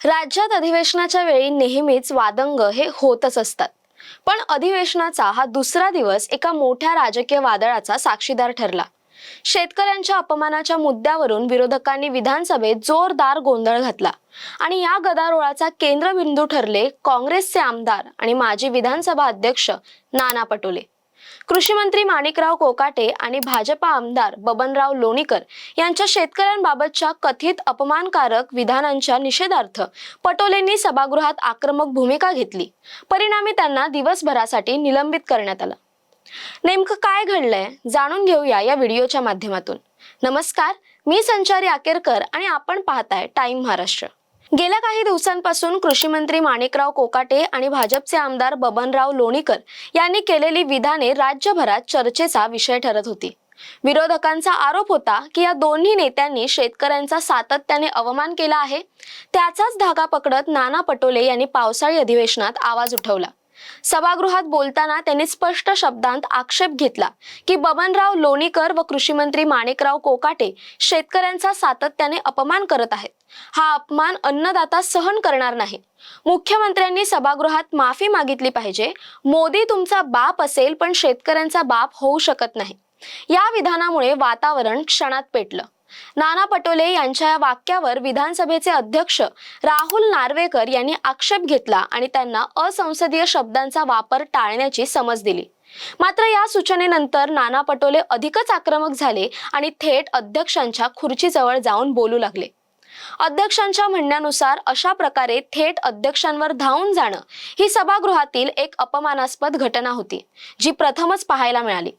राज्यात अधिवेशनाच्या वेळी नेहमीच वादंग हे होतच असतात. पण अधिवेशनाचा हा दुसरा दिवस एका मोठ्या राजकीय वादळाचा साक्षीदार ठरला. शेतकऱ्यांच्या अपमानाच्या मुद्द्यावरून विरोधकांनी विधानसभेत जोरदार गोंधळ घातला आणि या गदारोळाचा केंद्रबिंदू ठरले काँग्रेसचे आमदार आणि माजी विधानसभा अध्यक्ष नाना पटोले. कृषी मंत्री माणिकराव कोकाटे आणि भाजपा आमदार बबनराव लोणीकर यांच्या शेतकऱ्यांबाबतच्या कथित अपमानकारक विधानांच्या निषेधार्थ पटोलेंनी सभागृहात आक्रमक भूमिका घेतली. परिणामी त्यांना दिवसभरासाठी निलंबित करण्यात आलं. नेमकं काय घडलंय जाणून घेऊया या व्हिडिओच्या माध्यमातून. नमस्कार मी संचारी आकेरकर आणि आपण पाहताय टाइम महाराष्ट्र. गेल्या काही दिवसांपासून कृषी मंत्री माणिकराव कोकाटे आणि भाजपचे आमदार बबनराव लोणीकर यांनी केलेली विधाने राज्यभरात चर्चेचा विषय ठरत होती. विरोधकांचा आरोप होता की या दोन्ही नेत्यांनी शेतकऱ्यांचा सातत्याने अवमान केला आहे. त्याचाच धागा पकडत नाना पटोले यांनी पावसाळी अधिवेशनात आवाज उठवला. सभागृहात बोलताना त्यांनी स्पष्ट शब्दांत आक्षेप घेतला की बबनराव लोणीकर व कृषी मंत्री माणिकराव कोकाटे शेतकऱ्यांचा सातत्याने अपमान करत आहेत. हा अपमान अन्नदाता सहन करणार नाही. मुख्यमंत्र्यांनी सभागृहात माफी मागितली पाहिजे. मोदी तुमचा बाप असेल पण शेतकऱ्यांचा बाप होऊ शकत नाही. या विधानामुळे वातावरण क्षणात पेटलं. नाना पटोले यांच्या या वाक्यावर विधानसभेचे अध्यक्ष राहुल नार्वेकर यांनी आक्षेप घेतला आणि त्यांना असंसदीय शब्दांचा वापर टाळण्याची समज दिली. मात्र या सूचनेनंतर नाना पटोले अधिकच आक्रमक झाले आणि थेट अध्यक्षांच्या खुर्चीजवळ जाऊन बोलू लागले. अध्यक्षांच्या म्हणण्यानुसार अशा प्रकारे थेट अध्यक्षांवर धावून जाणं ही सभागृहातील एक अपमानास्पद घटना होती जी प्रथमच पाहायला मिळाली.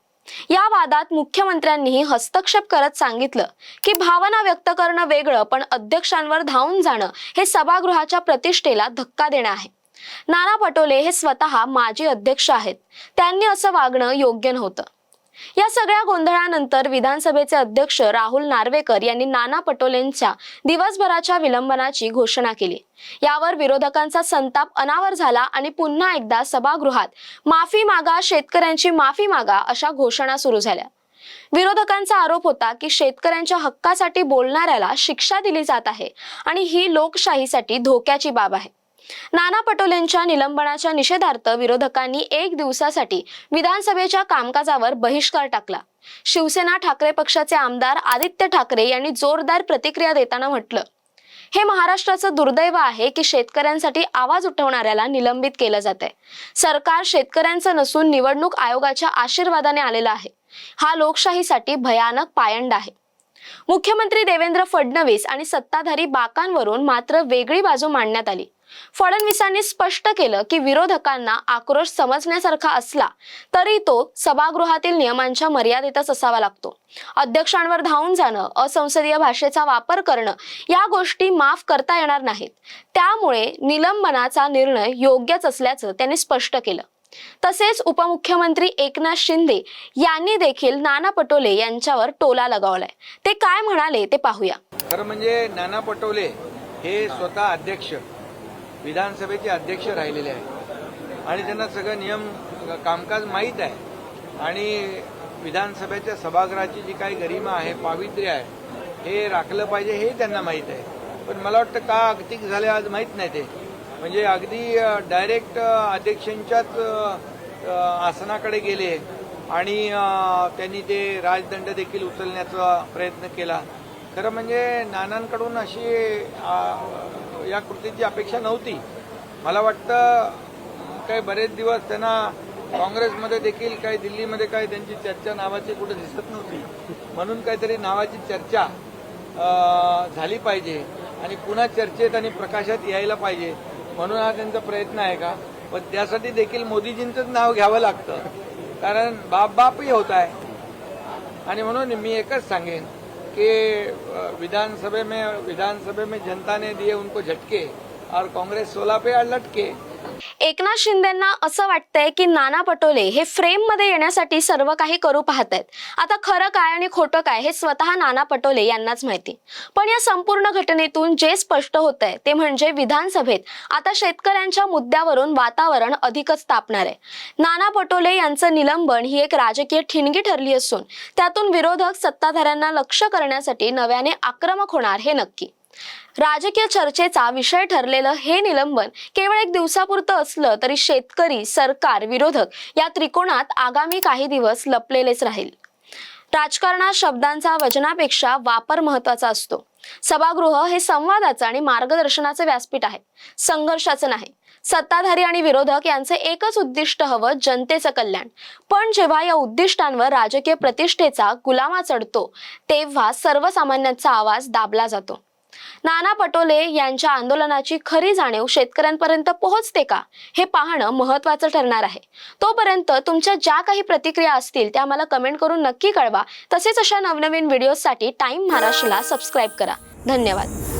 या वादात मुख्यमंत्र्यांनीही हस्तक्षेप करत सांगितलं की भावना व्यक्त करणं वेगळं पण अध्यक्षांवर धावून जाणं हे सभागृहाच्या प्रतिष्ठेला धक्का देणं आहे. नाना पटोले हे स्वतः माजी अध्यक्ष आहेत. त्यांनी असं वागणं योग्य नव्हतं. या सगळ्या गोंधळानंतर विधानसभेचे अध्यक्ष राहुल नार्वेकर यांनी नाना पटोलेंच्या दिवसभराच्या विलंबनाची घोषणा केली. यावर विरोधकांचा संताप अनावर झाला आणि पुन्हा एकदा सभागृहात माफी मागा शेतकऱ्यांची माफी मागा अशा घोषणा सुरू झाल्या. विरोधकांचा आरोप होता की शेतकऱ्यांच्या हक्कासाठी बोलणाऱ्याला शिक्षा दिली जात आहे आणि ही लोकशाहीसाठी धोक्याची बाब आहे. नाना पटोलेंच्या निलंबनाच्या निषेधार्थ विरोधकांनी एक दिवसासाठी विधानसभेच्या कामकाजावर बहिष्कार टाकला. शिवसेना ठाकरे पक्षाचे आमदार आदित्य ठाकरे यांनी जोरदार प्रतिक्रिया देताना म्हटलं. हे महाराष्ट्राचं दुर्दैव आहे की शेतकऱ्यांसाठी आवाज उठवणाऱ्याला निलंबित केलं जात आहे सरकार शेतकऱ्यांचं नसून निवडणूक आयोगाच्या आशीर्वादाने आलेलं आहे. हा लोकशाहीसाठी भयानक पायंड आहे. मुख्यमंत्री देवेंद्र फडणवीस आणि सत्ताधारी बाकांवरून मात्र वेगळी बाजू मांडण्यात आली. फडणवीसांनी स्पष्ट केलं की विरोधकांना आक्रोश समजण्यासारखा असला तरी तो सभागृहातील नियमांच्या मर्यादेतच असावा लागतो. अध्यक्षांवर धावून जाणं असंसदीय भाषेचा वापर करणं या गोष्टी माफ करता येणार नाहीत. त्यामुळे निलंबनाचा निर्णय योग्यच असल्याचं त्यांनी स्पष्ट केलं. तसेच उपमुख्यमंत्री एकनाथ शिंदे यांनी देखील नाना पटोले यांच्यावर टोला लगावलाय. ते काय म्हणाले ते पाहूया. खरं म्हणजे नाना पटोले हे स्वतः अध्यक्ष. विधानसभेचे अध्यक्ष राहिलेले आहेत. आणि त्यांना सगळं नियम कामकाज माहीत आहे. आणि विधानसभेच्या सभागृहाची जी काही गरिमा आहे पावित्र्य आहे हे राखलं पाहिजे हे त्यांना माहीत आहे. पण मला वाटतं का अगतिक झाले आज माहीत नाही ते. म्हणजे अगदी डायरेक्ट अध्यक्षांच्याच आसनाकडे गेले आणि त्यांनी ते राजदंड देखील उचलण्याचा प्रयत्न केला. खरं म्हणजे नानांकडून अशी या कृतीची अपेक्षा नव्हती. मला वाटतं काही बरेच दिवस त्यांना काँग्रेसमध्ये देखील काही दिल्लीमध्ये काही त्यांची चर्चा नावाची कुठे दिसत नव्हती. म्हणून काहीतरी नावाची चर्चा झाली पाहिजे आणि पुन्हा चर्चेत आणि प्रकाशात यायला पाहिजे. म्हणून हा त्यांचा प्रयत्न आहे का? पण त्यासाठी देखील मोदीजींचंच नाव घ्यावं लागतं. कारण बाप बापही होत आहे. आणि म्हणून मी एकच सांगेन कि विधानसभा में विधानसभा में जनता ने दिए उनको झटके और कांग्रेस सोलह पे और लटके। एकनाथ शिंदेना असं वाटतंय की नाना पटोले हे फ्रेममध्ये येण्यासाठी सर्व काही करू पाहत आहेत आता खरं काय आणि खोटं काय हे स्वतः नाना पटोले यांनाच माहिती. पण या संपूर्ण घटनेतून जे स्पष्ट होत आहे ते म्हणजे विधानसभेत आता शेतकऱ्यांच्या मुद्द्यावरून वातावरण अधिकच तापणार आहे. नाना पटोले यांचं निलंबन ही एक राजकीय ठिणगी ठरली असून त्यातून विरोधक सत्ताधाऱ्यांना लक्ष करण्यासाठी नव्याने आक्रमक होणार हे नक्की. राजकीय चर्चेचा विषय ठरलेलं हे निलंबन केवळ एक दिवसापुरतं असलं तरी शेतकरी सरकार विरोधक या त्रिकोणात आगामी काही दिवस लपलेलेच राहील. राजकारणात शब्दांचा वचनापेक्षा वापर महत्त्वाचा असतो. सभागृह हे संवादाचं आणि मार्गदर्शनाचं व्यासपीठ आहे. संघर्षाचं नाही. सत्ताधारी आणि विरोधक यांचे एकच उद्दिष्ट हवं जनतेचं कल्याण. पण जेव्हा या उद्दिष्टांवर राजकीय प्रतिष्ठेचा गुलामा चढतो तेव्हा सर्वसामान्यांचा आवाज दाबला जातो. नाना पटोले यांच्या आंदोलनाची खरी जाणीव शेतकऱ्यांपर्यंत पोहोचते का? हे पाहणं महत्वाचं ठरणार आहे. तोपर्यंत तुमच्या ज्या काही प्रतिक्रिया असतील त्या मला कमेंट करून नक्की कळवा. तसेच अशा नवनवीन व्हिडिओसाठी टाइम महाराष्ट्रला सबस्क्राईब करा. धन्यवाद.